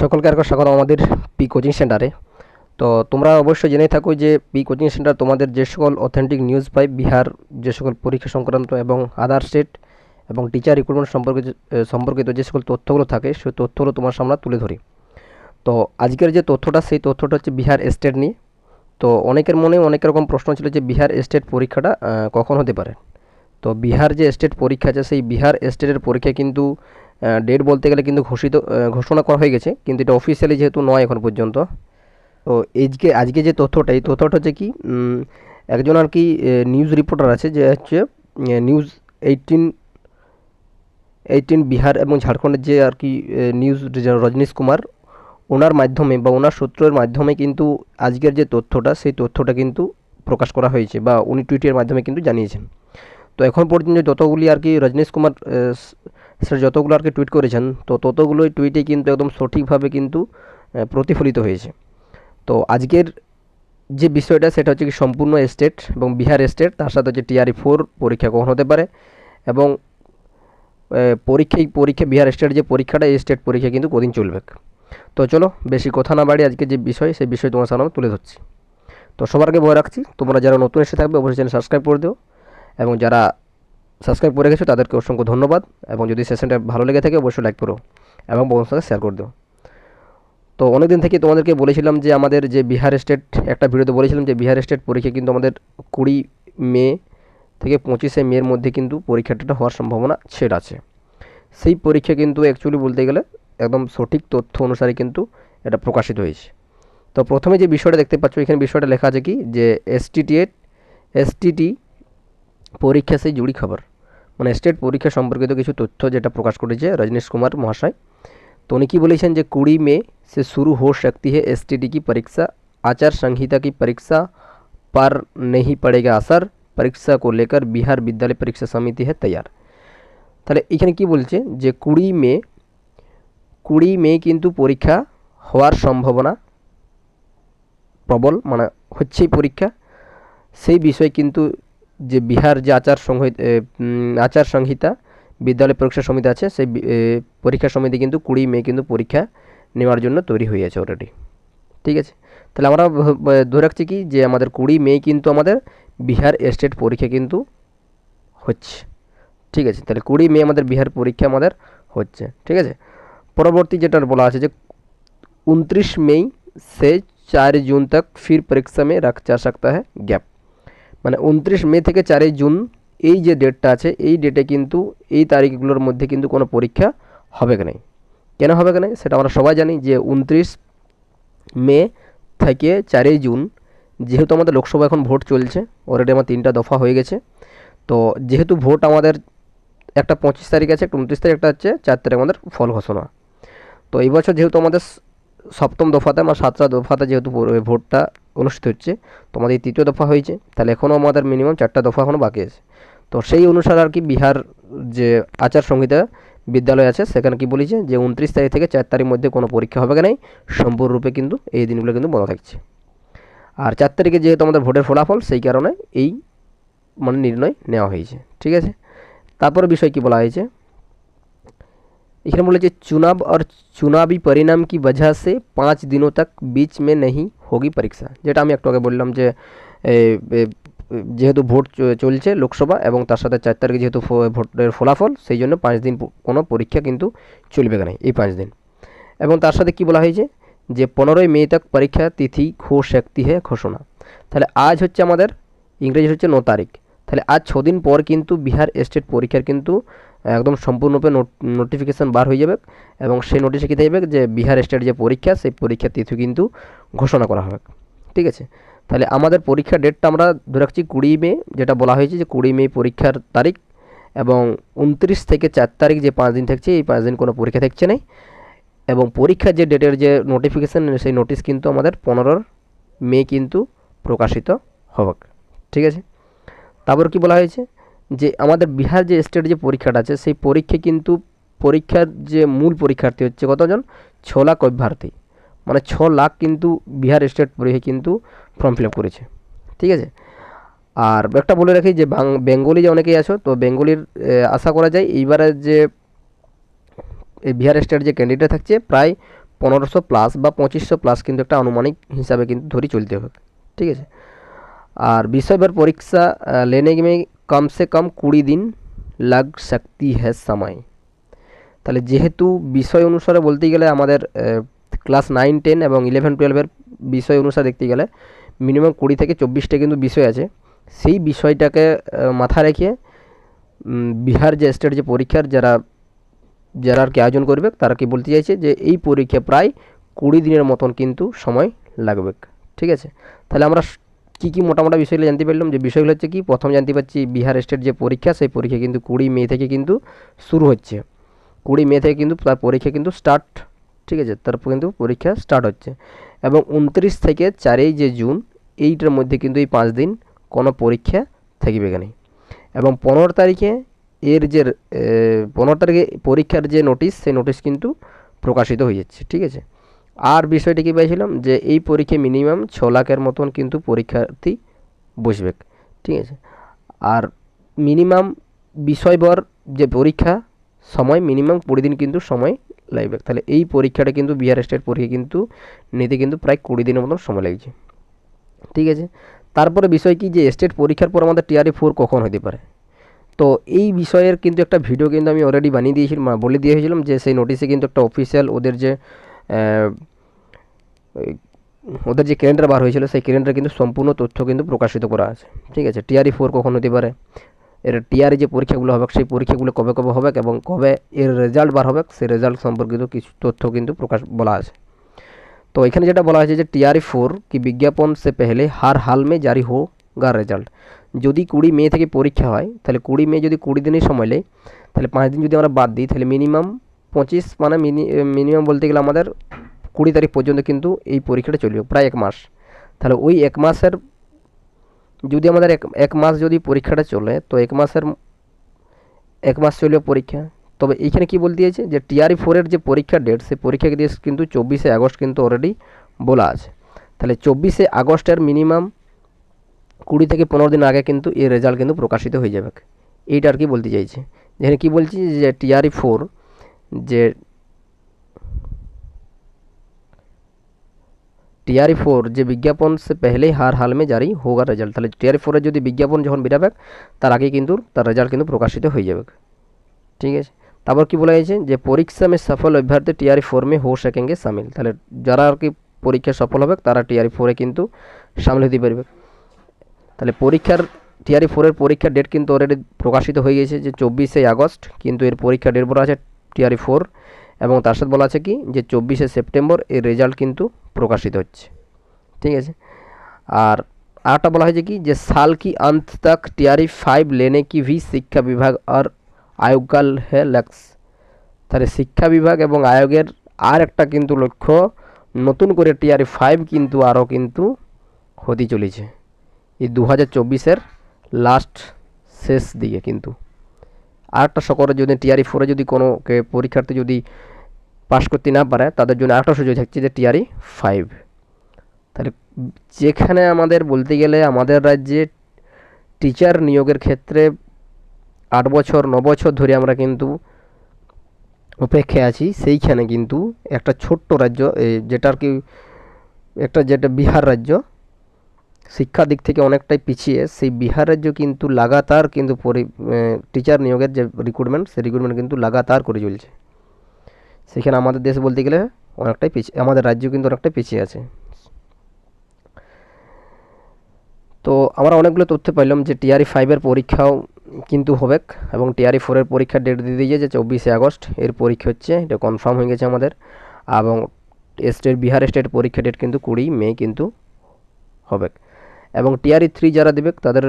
সকলকে আরেকবার স্বাগত আমাদের পি কোচিং সেন্টারে তো তোমরা অবশ্যই জেনে থাকো যে পি কোচিং সেন্টার তোমাদের যে সকল অথেন্টিক নিউজ পাই, বিহার যে সকল পরীক্ষা সংক্রান্ত এবং আদার স্টেট এবং টিচার রিক্রুটমেন্ট সম্পর্কে সম্পর্কিত যে সকল তথ্যগুলো থাকে, সেই তথ্যগুলো তোমার সামনে তুলে ধরি। তো আজকের যে তথ্যটা, সেই তথ্যটা হচ্ছে বিহার স্টেট নিয়ে। তো অনেকের মনে অনেক রকম প্রশ্ন ছিল যে বিহার স্টেট পরীক্ষাটা কখন হতে পারে? তো বিহার যে স্টেট পরীক্ষা আছে, সেই বিহার স্টেটের পরীক্ষা কিন্তু ডেট বলতে গেলে কিন্তু ঘোষিত ঘোষণা করা হয়ে গেছে, কিন্তু এটা অফিসিয়ালি যেহেতু নয় এখন পর্যন্ত। তো আজকে আজকে যে তথ্যটা, এই তথ্যটা হচ্ছে কি একজন আর কি নিউজ রিপোর্টার আছে, যে হচ্ছে নিউজ এইটিন এইটিন বিহার এবং ঝাড়খণ্ডের যে আর কি নিউজ রজনীশ কুমার, ওনার মাধ্যমে বা ওনার সূত্রের মাধ্যমে কিন্তু আজকের যে তথ্যটা, সেই তথ্যটা কিন্তু প্রকাশ করা হয়েছে বা উনি টুইটের মাধ্যমে কিন্তু জানিয়েছেন। তো এখন পর্যন্ত যতগুলি আর কি রজনীশ কুমার স্যার, যতগুলো আর কি টুইট করেছেন, তো ততগুলোই টুইটে কিন্তু একদম সঠিকভাবে কিন্তু প্রতিফলিত হয়েছে। তো আজকের যে বিষয়টা, সেটা হচ্ছে কি সম্পূর্ণ স্টেট এবং বিহার স্টেট তার সাথে হচ্ছে টিআরই ফোর পরীক্ষা কখন হতে পারে এবং পরীক্ষা পরীক্ষা, বিহার স্টেট যে পরীক্ষাটা, এই স্টেট পরীক্ষা কিন্তু কদিন চলবে? তো চলো, বেশি কথা না বাড়ি আজকে যে বিষয়, সেই বিষয় তোমার সামনে তুলে ধরছি। তো সবার আগে বলে রাখছি, তোমরা যারা নতুন এসে থাকবে, অবশ্যই চ্যানেল সাবস্ক্রাইব করে দিও এবং যারা সাবস্ক্রাইব করে গেছো তাদেরকে অসংখ্য ধন্যবাদ। এবং যদি সেশনটা ভালো লেগে থাকে, অবশ্যই লাইক করো এবং বন্ধুর সাথে শেয়ার করে দিও। তো অনেক দিন থেকে তোমাদেরকে বলেছিলাম যে, আমাদের যে বিহার স্টেট একটা ভিডিওতে বলেছিলাম যে, বিহার স্টেট পরীক্ষা কিন্তু আমাদের কুড়ি মে থেকে পঁচিশে মের মধ্যে কিন্তু পরীক্ষাটা হওয়ার সম্ভাবনা ছেড় আছে। সেই পরীক্ষা কিন্তু অ্যাকচুয়ালি বলতে গেলে একদম সঠিক তথ্য অনুসারে কিন্তু এটা প্রকাশিত হয়েছে। তো প্রথমে যে বিষয়টা দেখতে পাচ্ছ, এখানে বিষয়টা লেখা আছে কি? যে এসটিটি এসটিটি পরীক্ষা সেই জুড়ি খবর। মানে স্টেট পরীক্ষা সম্পর্কিত কিছু তথ্য যেটা প্রকাশ করেছে রজনীশ কুমার মহাশয়। তো উনি কী বলেছেন যে কুড়ি মে সে শুরু হো এস টি ডি কি পরীক্ষা, আচার সংহিতা কি পরীক্ষা पर নেই পড়েগা আসার, পরীক্ষা কো লেকার বিহার বিদ্যালয় পরীক্ষা সমিতি হে তৈর তাহলে এখানে কি বলছে যে কুড়ি মে কুড়ি মে কিন্তু পরীক্ষা হওয়ার সম্ভাবনা প্রবল মানে হচ্ছেই পরীক্ষা। সেই বিষয়ে কিন্তু যে বিহার যে আচার সংহিতা আচার সংহিতা বিদ্যালয় পরীক্ষা সমিতি আছে সেই বি- এ, পরীক্ষা সমিতি কিন্তু কুড়ি মে কিন্তু পরীক্ষা নেওয়ার জন্য তৈরি হয়ে আছে অলরেডি ঠিক আছে তাহলে আমরা ভ- ব- ধরে রাখছি কি যে আমাদের কুড়ি মে কিন্তু আমাদের বিহার স্টেট পরীক্ষা কিন্তু হচ্ছে ঠিক আছে তাহলে কুড়ি মে আমাদের বিহার পরীক্ষা আমাদের হচ্ছে ঠিক আছে পরবর্তী যেটা বলা আছে যে उनतीस मई से চার জুন तक फिर परीक्षा में रखा जा सकता है গ্যাপ মানে উনত্রিশ মে থেকে চারই জুন এই যে ডেটটা আছে, এই ডেটে কিন্তু এই তারিখগুলোর মধ্যে কিন্তু কোনো পরীক্ষা হবে কি নাই। কেন হবে কি নাই সেটা আমরা সবাই জানি যে উনত্রিশ মে থেকে চারই জুন যেহেতু আমাদের লোকসভা এখন ভোট চলছে অলরেডি আমার তিনটা দফা হয়ে গেছে। তো যেহেতু ভোট আমাদের একটা পঁচিশ তারিখ আছে, একটা উনত্রিশ তারিখ, একটা হচ্ছে চার তারিখ আমাদের ফল ঘোষণা। তো এই বছর যেহেতু আমাদের সপ্তম দফাতে, আমার সাতটা দফাতে যেহেতু ভোটটা অনুষ্ঠিত হচ্ছে, তো আমাদের এই তৃতীয় দফা হয়েছে, তাহলে এখনও আমাদের মিনিমাম চারটা দফা এখনও বাকি আছে। তো সেই অনুসারে আর কি বিহার যে আচার সংহিতা বিদ্যালয় আছে, সেখানে কি বলেছে যে উনত্রিশ তারিখ থেকে চার তারিখ মধ্যে কোনো পরীক্ষা হবে কি নাই, সম্পূর্ণরূপে কিন্তু এই দিনগুলো কিন্তু বন্ধ থাকছে। আর চার তারিখে যেহেতু আমাদের ভোটের ফলাফল, সেই কারণে এই মানে নির্ণয় নেওয়া হয়েছে, ঠিক আছে? তারপরে বিষয় কি বলা হয়েছে? এখানে বলেছে चुनाव और चुनावी परिणाम की वजह से पाँच दिनों तक बीच में नहीं होगी परीक्षा যেটা আমি একটু আগে বললাম যে এ, এ, যেহেতু ভোট চ- চলছে লোকসভা এবং তার সাথে চার তারিখে যেহেতু ফ- ভোটের ফলাফল সেই জন্য পাঁচ দিন প- কোনো পরীক্ষা কিন্তু চলবে না এই পাঁচ দিন এবং তার সাথে কি বলা হয়েছে যে পনেরোই মে তক পরীক্ষা তিথি ঘো শক্তি হে ঘোষণা তাহলে আজ হচ্ছে আমাদের ইংরেজি হচ্ছে ন তারিখ তাহলে আজ ছদিন পর কিন্তু বিহার স্টেট পরীক্ষার কিন্তু একদম সম্পূর্ণরূপে নোটিফিকেশান বার হয়ে যাবে এবং সেই নোটিশে কী থাকবে যে বিহার স্টেট যে পরীক্ষা, সেই পরীক্ষার তিথি কিন্তু ঘোষণা করা হবে। ঠিক আছে? তাহলে আমাদের পরীক্ষার ডেটটা আমরা ধরে রাখছি কুড়ি মে, যেটা বলা হয়েছে যে কুড়ি মে পরীক্ষার তারিখ এবং উনত্রিশ থেকে চার তারিখ যে পাঁচ দিন থাকছে, এই পাঁচ দিন কোনো পরীক্ষা থাকছে না এবং পরীক্ষার যে ডেটের যে নোটিফিকেশান সেই নোটিশ কিন্তু আমাদের পনেরোর মে কিন্তু প্রকাশিত হবে। ঠিক আছে? তারপর কি বলা হয়েছে? যে আমাদের বিহার যে স্টেট যে পরীক্ষাটা আছে, সেই পরীক্ষা কিন্তু পরীক্ষার যে মূল পরীক্ষার্থী হচ্ছে কতজন? ছ লাখ অভ্যর্থী। মানে ছ লাখ কিন্তু বিহার স্টেট পরীক্ষা কিন্তু ফর্ম ফিল আপ করেছে। ঠিক আছে? আর একটা বলে রাখি যে বেঙ্গলি যে অনেকেই আছো, তো বেঙ্গলির আশা করা যায় এইবারে যে এই বিহার স্টেট যে ক্যান্ডিডেট থাকছে, প্রায় পনেরোশো প্লাস বা পঁচিশশো প্লাস কিন্তু একটা আনুমানিক হিসাবে কিন্তু ধরে চলতে হবে। ঠিক আছে? আর বিষয়বার পরীক্ষা আহ, लेने में कम से कम কুড়ি দিন লাগ सकती है समय তাহলে যেহেতু বিষয় অনুসারে বলতে গেলে আমাদের ক্লাস নাইন টেন এবং ইলেভেন টুয়েলভের বিষয় অনুসারে দেখতে গেলে মিনিমাম কুড়ি থেকে চব্বিশটা কিন্তু বিষয় আছে সেই বিষয়টাকে আহ, মাথায় রেখে উম, বিহার যে স্টেট যে পরীক্ষার যারা যারা আর কি আয়োজন করবে তারা কি বলতে চাইছে যে এই পরীক্ষা প্রায় কুড়ি দিনের মতন কিন্তু সময় লাগবে ঠিক আছে তাহলে আমরা স- কি কি মোটামোটা বিষয়গুলো জানতে পারলাম? যে বিষয়গুলো হচ্ছে কি, প্রথম জানতে পারছি বিহার স্টেট যে পরীক্ষা, সেই পরীক্ষা কিন্তু কুড়ি মে থেকে কিন্তু শুরু হচ্ছে। কুড়ি মে থেকে কিন্তু তার পরীক্ষা কিন্তু স্টার্ট ঠিক আছে? তারপর কিন্তু পরীক্ষা স্টার্ট হচ্ছে। এবং উনত্রিশ থেকে চারই যে জুন, এইটার মধ্যে কিন্তু এই পাঁচ দিন কোনো পরীক্ষা থাকবে এখানে এবং পনেরো তারিখে এর যে পনেরো তারিখে পরীক্ষার যে নোটিশ সেই নোটিশ কিন্তু প্রকাশিত হয়ে যাচ্ছে, ঠিক আছে? আর বিষয়টি কী পেয়েছিলাম? যে এই পরীক্ষায় মিনিমাম ছ লাখের মতন কিন্তু পরীক্ষার্থী বসবে, ঠিক আছে? আর মিনিমাম বিষয়বর যে পরীক্ষা, সময় মিনিমাম কুড়ি দিন কিন্তু সময় লাগবে। তাহলে এই পরীক্ষাটা কিন্তু বিহার স্টেট পরীক্ষা কিন্তু নিতে কিন্তু প্রায় কুড়ি দিনের মতন সময় লাগছে, ঠিক আছে? তারপরে বিষয় কি যে স্টেট পরীক্ষার পর আমাদের টিআরই ফোর কখন হতে পারে? তো এই বিষয়ের কিন্তু একটা ভিডিও কিন্তু আমি অলরেডি বানিয়ে দিয়েছিলাম বলে দিয়েছিলাম যে সেই নোটিশে কিন্তু একটা অফিসিয়াল ওদের যে ওদের যে ক্যালেন্ডার বার হয়েছিল, সেই ক্যালেন্ডারে কিন্তু সম্পূর্ণ তথ্য কিন্তু প্রকাশিত করা আছে। ঠিক আছে? টিআরই ফোর কখন হতে পারে? এর টিআরই যে পরীক্ষাগুলো হবে, সেই পরীক্ষাগুলো কবে কবে হবে এবং কবে এর রেজাল্ট বার হবে, সেই রেজাল্ট সম্পর্কিত কিছু তথ্য কিন্তু প্রকাশ বলা আছে। তো এখানে যেটা বলা হয়েছে যে টিআরই ফোর কি বিজ্ঞাপন সে পেহলে হার হাল মে জারি হো হোগা রেজাল্ট যদি কুড়ি মে থেকে পরীক্ষা হয়, তাহলে কুড়ি মে যদি কুড়ি দিনের সময় নেয় তাহলে পাঁচ দিন যদি আমরা বাদ দিই, তাহলে মিনিমাম পঁচিশ মিনি মিনিমাম বলতে গেলে আমাদের কুড়ি তারিখ পর্যন্ত কিন্তু এই পরীক্ষাটা চলবে, প্রায় এক মাস। তাহলে ওই এক মাসের যদি আমাদের এক এক মাস যদি পরীক্ষাটা চলে, তো এক মাসের এক মাস চলবে পরীক্ষা। তবে এইখানে কি বলতে দিয়েছে যে টিআরই ফোরের যে পরীক্ষার ডেট সেই পরীক্ষা দিয়ে কিন্তু চব্বিশে আগস্ট কিন্তু অলরেডি বলা আছে। তাহলে চব্বিশে আগস্টের মিনিমাম কুড়ি থেকে পনেরো দিন আগে কিন্তু এর রেজাল্ট কিন্তু প্রকাশিত হয়ে যাবে। এইটা আর কি বলতে চাইছে? যেখানে কি বলছি যে টিআরই ফোর যে টিআরই ফোর যে বিজ্ঞাপন সে পেহলেই হার হাল মে জারি হোগা রেজাল্ট তাহলে টিআরই ফোরের যদি বিজ্ঞাপন যখন বেরাবে, তার আগে কিন্তু তার রেজাল্ট কিন্তু প্রকাশিত হয়ে যাবে। ঠিক আছে? তারপর কি বলা হয়েছে? যে পরীক্ষা মে সফল অভ্যর্থী টিআরই ফোর মে হো সকেঙ্গে সামিল। তাহলে যারা আর কি পরীক্ষা সফল হবে, তারা টিআরই ফোরে কিন্তু সামিল হতে পারবে। তাহলে পরীক্ষার টিআরই ফোরের পরীক্ষার ডেট কিন্তু অলরেডি প্রকাশিত হয়ে গেছে যে চব্বিশে আগস্ট, কিন্তু এর পরীক্ষার ডেট বলা আছে টিআরই ফোর। এবং তার সাথে বলা আছে কি যে চব্বিশে সেপ্টেম্বর এর রেজাল্ট কিন্তু প্রকাশিত হচ্ছে ঠিক আছে আর আরেকটা বলা হয়েছে কি যে साल की अंत तक टीआरई फाइव लेने की भी शिक्षा विभाग और आयोग का है लक्ष्य তাহলে শিক্ষা বিভাগ এবং আয়োগের আর একটা কিন্তু লক্ষ্য নতুন করে টিআরই ফাইভ কিন্তু আরও কিন্তু হতে চলেছে এই দু হাজার চব্বিশের লাস্ট শেষ দিকে কিন্তু আর একটা সকলে যদি টিআরই ফোরে যদি কোনো কে- পরীক্ষার্থী যদি পাশ করতে না পারে, তাদের জন্য আরেকটা সুযোগ থাকছে যে টিআরই ফাইভ তাহলে যেখানে আমাদের বলতে গেলে আমাদের রাজ্যে টিচার নিয়োগের ক্ষেত্রে আট বছর, ন বছর ধরে আমরা কিন্তু অপেক্ষায় আছি, সেইখানে কিন্তু একটা ছোট্ট রাজ্য এই যেটা আর কি একটা যেটা বিহার রাজ্য শিক্ষা দিক থেকে অনেকটাই পিছিয়ে, সেই বিহার রাজ্য কিন্তু লাগাতার কিন্তু টিচার নিয়োগের যে রিক্রুটমেন্ট সেই রিক্রুটমেন্ট কিন্তু লাগাতার করে চলছে। সেখানে আমাদের দেশ বলতে গেলে অনেকটাই পিছিয়ে, আমাদের রাজ্য কিন্তু অনেকটাই পিছিয়ে আছে। তো আমরা অনেকগুলো তথ্য পাইলাম যে টিআরই ফাইভের পরীক্ষাও কিন্তু হবে এবং টিআরই ফোরের পরীক্ষার ডেট দিয়ে দিয়েছে যে চব্বিশে আগস্ট, এর পরীক্ষা হচ্ছে, এটা কনফার্ম হয়ে গেছে আমাদের। এবং স্টেট বিহার স্টেট পরীক্ষা ডেট কিন্তু কুড়ি মে কিন্তু হবে। এবং টিআরই থ্রি যারা দেবে, তাদের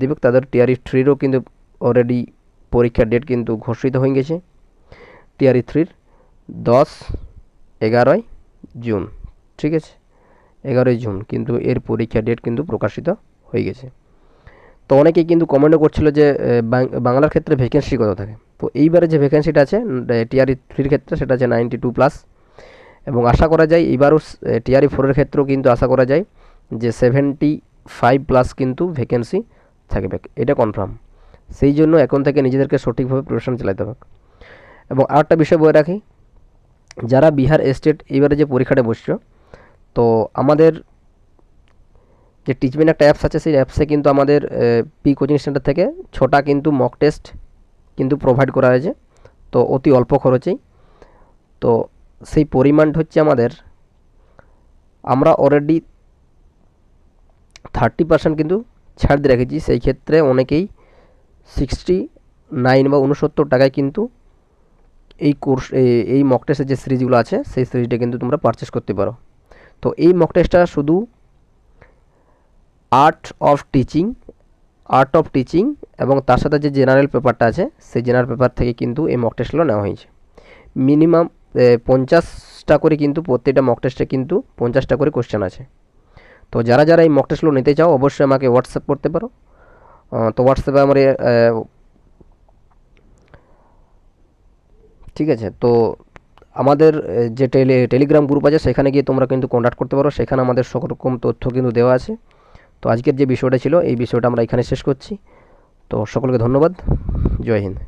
দেবে, তাদের টিআরই থ্রিরও কিন্তু অলরেডি পরীক্ষার ডেট কিন্তু ঘোষিত হয়ে গেছে। টিআরই থ্রির দশ, এগারোই জুন, ঠিক আছে? এগারোই জুন কিন্তু এর পরীক্ষা ডেট কিন্তু প্রকাশিত হয়ে গেছে। তো অনেকেই কিন্তু কমেন্টও করছিল যে বাংলার ক্ষেত্রে ভ্যাকেন্সি কত থাকে? তো এইবারে যে ভ্যাকেন্সিটা আছে টিআরই থ্রির ক্ষেত্রে সেটা আছে নাইনটি টু প্লাস এবং আশা করা যায় এবারও টিআরই ফোরের ক্ষেত্রেও কিন্তু আশা করা যায় যে সেভেন্টি ফাইভ প্লাস কিন্তু ভ্যাকেন্সি থাকবে। এটা কনফার্ম সেই জন্য এখন থেকে নিজেদেরকে সঠিকভাবে প্রিপারেশন চালাতে হবে। এবং আরেকটা বিষয় বলে রাখি, যারা বিহার স্টেট এবারে যে পরীক্ষাটা বসছো, তো আমাদের যে টিচমেন একটা অ্যাপস আছে, সেই অ্যাপসে কিন্তু আমাদের পি কোচিং সেন্টার থেকে ছটা কিন্তু মক টেস্ট কিন্তু প্রোভাইড করা হয়েছে। তো অতি অল্প খরচেই। তো সেই পরিমাণটা হচ্ছে আমাদের, আমরা অলরেডি থার্টি পার্সেন্ট কিন্তু ছাড় দিয়ে রেখেছি। সেই ক্ষেত্রে অনেকেই সিক্সটি নাইন বা উনসত্তর টাকায় কিন্তু এই কোর্স এই মক টেস্টের যে সিরিজগুলো আছে, সেই সিরিজটা কিন্তু তোমরা পারচেস করতে পারো। তো এই মক টেস্টটা শুধু art of teaching art of teaching এবং তার সাথে যে জেনারেল পেপারটা আছে, সেই জেনারেল পেপার থেকে কিন্তু এই মক টেস্টগুলো নেওয়া হয়েছে। মিনিমাম পঞ্চাশটা করে কিন্তু প্রত্যেকটা মক টেস্টে কিন্তু পঞ্চাশটা করে কোশ্চেন আছে। তো যারা যারা এই মক টেস্টগুলো নিতে চাও, অবশ্যই আমাকে হোয়াটসঅ্যাপ করতে পারো। তো হোয়াটসঅ্যাপে আমার ঠিক আছে, তো আমাদের যে টেলি টেলিগ্রাম গ্রুপ আছে, সেখানে গিয়ে তোমরা কিন্তু কন্ট্যাক্ট করতে পারো। সেখানে আমাদের সকল রকম তথ্য কিন্তু দেওয়া আছে। তো আজকের যে বিষয়টা ছিল, এই বিষয়টা আমরা এখানে শেষ করছি। তো সকলকে ধন্যবাদ। জয় হিন্দ।